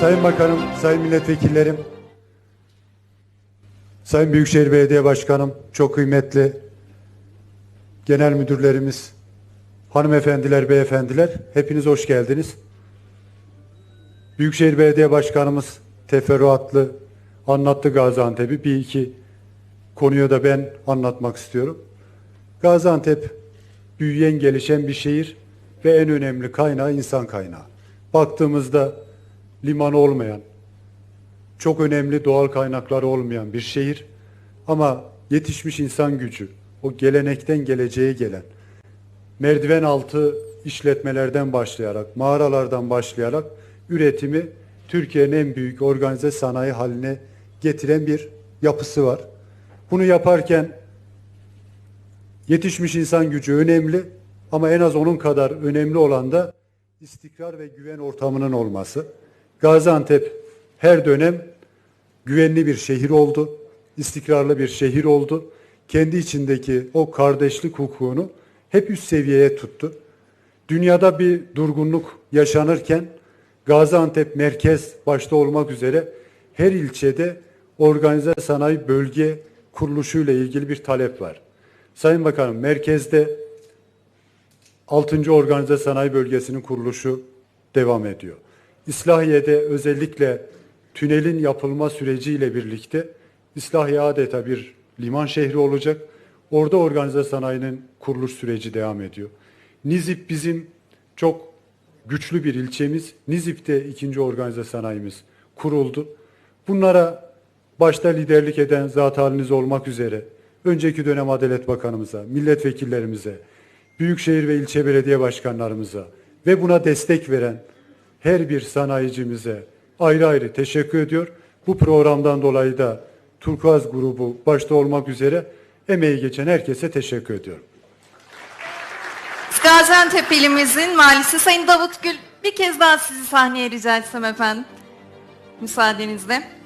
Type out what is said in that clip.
Sayın Bakanım, Sayın Milletvekillerim, Sayın Büyükşehir Belediye Başkanım, çok kıymetli genel müdürlerimiz, hanımefendiler, beyefendiler, hepiniz hoş geldiniz. Büyükşehir Belediye Başkanımız teferruatlı anlattı Gaziantep'i. Bir iki konuyu da ben anlatmak istiyorum. Gaziantep büyüyen gelişen bir şehir ve en önemli kaynağı insan kaynağı. Baktığımızda limanı olmayan, çok önemli doğal kaynakları olmayan bir şehir ama yetişmiş insan gücü, o gelenekten geleceğe gelen, merdiven altı işletmelerden başlayarak, mağaralardan başlayarak üretimi Türkiye'nin en büyük organize sanayi haline getiren bir yapısı var. Bunu yaparken yetişmiş insan gücü önemli ama en az onun kadar önemli olan da istikrar ve güven ortamının olması. Gaziantep her dönem güvenli bir şehir oldu, istikrarlı bir şehir oldu. Kendi içindeki o kardeşlik hukukunu hep üst seviyeye tuttu. Dünyada bir durgunluk yaşanırken Gaziantep merkez başta olmak üzere her ilçede organize sanayi bölge kuruluşuyla ilgili bir talep var. Sayın Bakanım merkezde 6. Organize Sanayi Bölgesi'nin kuruluşu devam ediyor. İslahiye'de özellikle tünelin yapılma süreciyle birlikte İslahiye adeta bir liman şehri olacak. Orada organize sanayinin kuruluş süreci devam ediyor. Nizip bizim çok güçlü bir ilçemiz. Nizip'te ikinci organize sanayimiz kuruldu. Bunlara başta liderlik eden zat haliniz olmak üzere önceki dönem Adalet Bakanımıza, milletvekillerimize, büyükşehir ve ilçe belediye başkanlarımıza ve buna destek veren her bir sanayicimize ayrı ayrı teşekkür ediyor. Bu programdan dolayı da Turkuaz grubu başta olmak üzere emeği geçen herkese teşekkür ediyorum. Gaziantep ilimizin valisi Sayın Davut Gül bir kez daha sizi sahneye rica etsem efendim. Müsaadenizle.